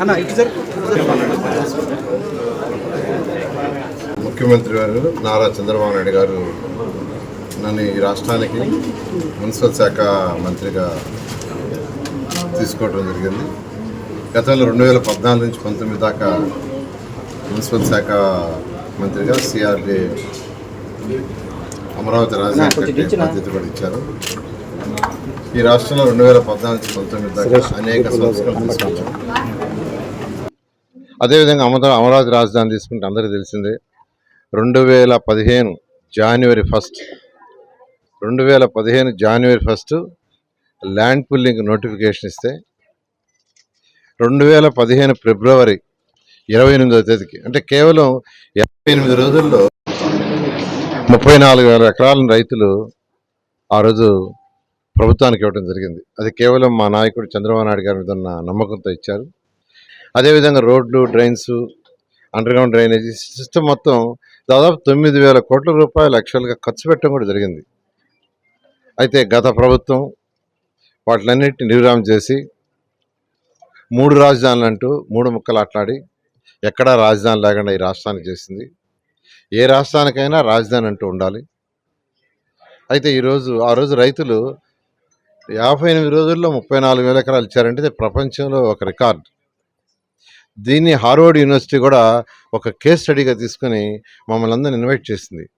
అన్న ఇటు సార్ ముఖ్యమంత్రి గారు నారా చంద్రబాబు నాయుడు గారు నన్ను ఈ రాష్ట్రానికి మున్సిపల్ శాఖ మంత్రిగా తీసుకోవడం జరిగింది. గతంలో రెండు వేల పద్నాలుగు నుంచి పంతొమ్మిది దాకా మున్సిపల్ శాఖ మంత్రిగా సిఆర్డి అమరావతి రాజధాని బాధ్యత కూడా ఇచ్చారు. ఈ రాష్ట్రంలో రెండు వేల పద్నాలుగు పంతొమ్మిది దాకా అనేక సంస్కరణలు అదేవిధంగా అమర అమరావతి రాజధాని తీసుకుంటే అందరికీ తెలిసిందే. రెండు వేల పదిహేను జనవరి ఫస్ట్ రెండు వేల పదిహేను జనవరి ఫస్ట్ ల్యాండ్ పుల్లింగ్ నోటిఫికేషన్ ఇస్తే రెండు వేల పదిహేను ఫిబ్రవరి ఇరవై ఎనిమిదవ తేదీకి అంటే కేవలం ఇరవై ఎనిమిది రోజుల్లో ముప్పై నాలుగు వేల ఎకరాలను రైతులు ఆ రోజు ప్రభుత్వానికి ఇవ్వడం జరిగింది. అది కేవలం మా నాయకుడు చంద్రబాబు నాయుడు గారి మీద ఉన్న నమ్మకంతో ఇచ్చారు. అదేవిధంగా రోడ్లు డ్రైన్స్ అండర్గ్రౌండ్ డ్రైనేజీ సిస్టమ్ మొత్తం దాదాపు తొమ్మిది వేల కోట్ల రూపాయలు యాక్చువల్గా ఖర్చు పెట్టడం కూడా జరిగింది. అయితే గత ప్రభుత్వం వాటిలన్నిటిని నిర్విరామం చేసి మూడు రాజధానులు అంటూ మూడు ముక్కలు ఆట్లాడి ఎక్కడా రాజధాని లేకుండా ఈ రాష్ట్రానికి చేసింది. ఏ రాష్ట్రానికైనా రాజధాని అంటూ ఉండాలి. అయితే ఈరోజు ఆ రోజు రైతులు యాభై ఎనిమిది రోజుల్లో ముప్పై నాలుగు వేల ఎకరాలు ఇచ్చారంటే ఇది ప్రపంచంలో ఒక రికార్డ్. దీన్ని హార్వర్డ్ యూనివర్సిటీ కూడా ఒక కేస్ స్టడీగా తీసుకుని మమ్మల్ని అందరిని ఇన్వైట్ చేసింది.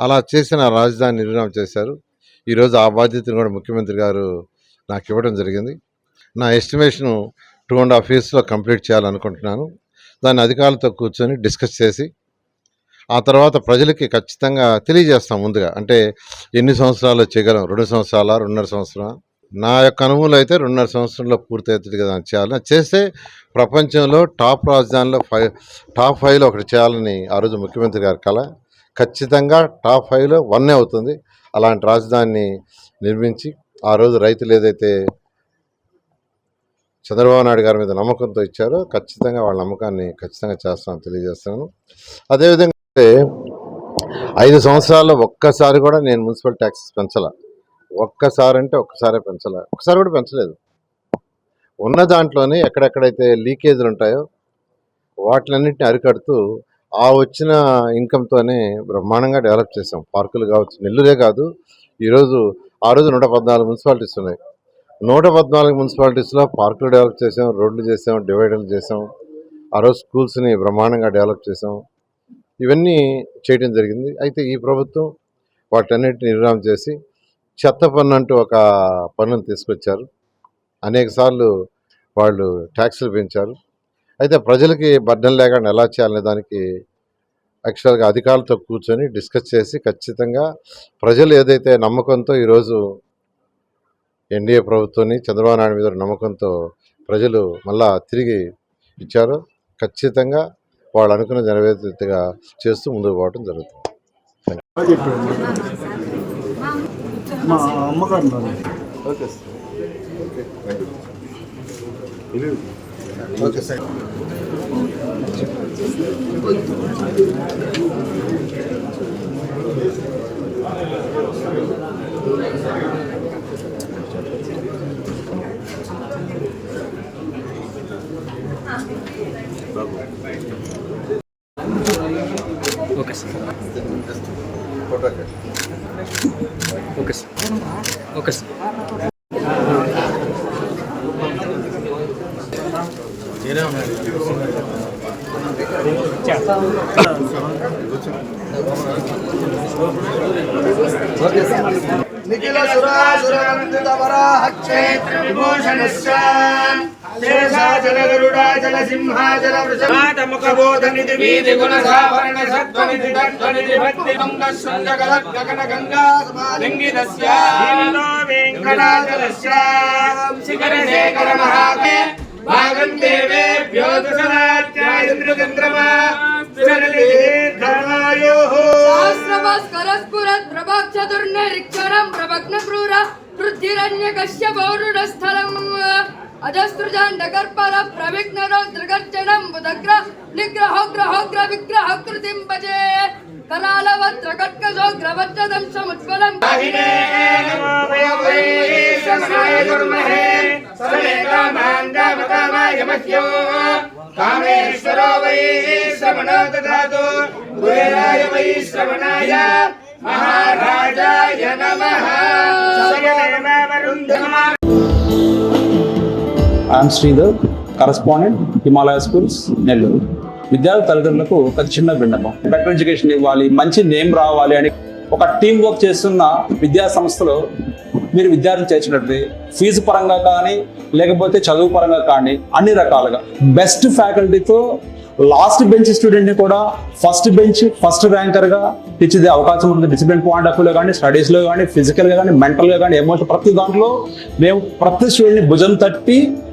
అలా చేసిన రాజధాని నిర్ణయం చేశారు. ఈరోజు ఆ బాధ్యతను కూడా ముఖ్యమంత్రి గారు నాకు ఇవ్వడం జరిగింది. నా ఎస్టిమేషను టూ అండ్ హాఫ్ ఇయర్స్లో కంప్లీట్ చేయాలనుకుంటున్నాను. దాన్ని అధికారులతో కూర్చొని డిస్కస్ చేసి ఆ తర్వాత ప్రజలకి ఖచ్చితంగా తెలియజేస్తాం ముందుగా. అంటే ఎన్ని సంవత్సరాలు చేయగలం? రెండు సంవత్సరాల? రెండున్నర సంవత్సరం? నా యొక్క అనుభవంలో అయితే రెండున్నర సంవత్సరంలో పూర్తవుతుంది కదా అని చేస్తే ప్రపంచంలో టాప్ రాజధానిలో ఫైవ్ టాప్ ఫైవ్లో ఒకటి చేయాలని ఆ రోజు ముఖ్యమంత్రి గారి కళ ఖచ్చితంగా టాప్ ఫైవ్లో వన్నే అవుతుంది. అలాంటి రాజధానిని నిర్మించి ఆ రోజు రైతులు ఏదైతే చంద్రబాబు నాయుడు గారి మీద నమ్మకంతో ఇచ్చారో ఖచ్చితంగా వాళ్ళ నమ్మకాన్ని ఖచ్చితంగా చేస్తామని తెలియజేస్తాను అదేవిధంగా అంటే ఐదు సంవత్సరాల్లో ఒక్కసారి కూడా నేను మున్సిపల్ ట్యాక్సెస్ పెంచాల. ఒక్కసారి అంటే ఒక్కసారే పెంచాల. ఒక్కసారి కూడా పెంచలేదు. ఉన్న దాంట్లోనే ఎక్కడెక్కడైతే లీకేజ్లు ఉంటాయో వాటిలన్నింటిని అరికడుతూ ఆ వచ్చిన ఇన్కమ్తోనే బ్రహ్మాండంగా డెవలప్ చేసాం పార్కులు కావచ్చు నెల్లూరే కాదు ఈరోజు ఆ రోజు నూట పద్నాలుగు మున్సిపాలిటీస్ ఉన్నాయి. నూట పద్నాలుగు మున్సిపాలిటీస్లో పార్కులు డెవలప్ చేసాం రోడ్లు చేసాం డివైడర్లు చేసాం ఆ రోజు స్కూల్స్ని బ్రహ్మాండంగా డెవలప్ చేసాం ఇవన్నీ చేయడం జరిగింది. అయితే ఈ ప్రభుత్వం వాటన్నిటిని నిర్ణయం చేసి చెత్త పన్ను అంటూ ఒక పన్నును తీసుకొచ్చారు. అనేక సార్లు వాళ్ళు ట్యాక్సులు పెంచారు. అయితే ప్రజలకి బడ్డం లేకుండా ఎలా చేయాలనే దానికి యాక్చువల్గా అధికారులతో కూర్చొని డిస్కస్ చేసి ఖచ్చితంగా ప్రజలు ఏదైతే నమ్మకంతో ఈరోజు ఎన్డీఏ ప్రభుత్వాన్ని చంద్రబాబు నాయుడు మీద నమ్మకంతో ప్రజలు మళ్ళా తిరిగి ఇచ్చారో ఖచ్చితంగా వాళ్ళు అనుకున్న నెరవేర్తిగా చేస్తూ ముందుకు పోవడం జరుగుతుంది. Okay sir. Okay sir. Okay sir. Okay sir. Nikhila విభూషణశ్చ శేషాచల శేషాచలగరుడాచల సింహాచల వృషభాటముఖబోధనిధి గుణసాభరణ సత్వనిధి తత్వనిధి భక్తి గంగ శృంగ గలగన గంగా సమాలింగితస్య వెంకటాచలస్య శిఖర శేఖర మహాకే భాగం దేవేభ్యో దశరాత్యాయంద్రచంద్రమా ధర్మాయో శాస్త్రభాస్కరస్ఫురత్ ప్రభక్ చతుర్నిరీక్షరం ప్రభగ్న క్రూర పృథ్విరణ్య కశ్యపౌరుడస్థలం निग्रहोग्रहोग्र विग्रहकृतिं भजे करालवत्र कट्कजोग्रवज्रदं समुज्ज्वलं दाहिने नमो वयं कुर्महे सर्वे कामान् कामकामाय मह्यो कामेश्वरो वै श्रवणो ददातु कुबेराय वै श्रवणाय महाराजाय नमः सगदेववरुन्धमा I'm Sridhar correspondent Himalaya schools Nellore విద్యార్థి తల్లిదండ్రులకు ఒక చిన్న విన్నపం. బెటర్ ఎడ్యుకేషన్ ఇవ్వాలి మంచి నేమ్ రావాలి అని ఒక టీం వర్క్ చేస్తున్న విద్యా సంస్థలో మీరు విద్యార్థులు చేర్చినట్టు ఫీజు పరంగా కానీ లేకపోతే చదువు పరంగా కానీ అన్ని రకాలుగా బెస్ట్ ఫ్యాకల్టీతో లాస్ట్ బెంచ్ స్టూడెంట్ని కూడా ఫస్ట్ బెంచ్ ఫస్ట్ ర్యాంకర్గా తీర్చిదే అవకాశం ఉంది డిసిప్లిన్ పాయింట్ ఆఫ్ వ్యూలో కానీ స్టడీస్లో కానీ ఫిజికల్గా కానీ మెంటల్గా కానీ ఎమోషన్ ప్రతి దాంట్లో మేము ప్రతి స్టూడెంట్ని భుజం తట్టి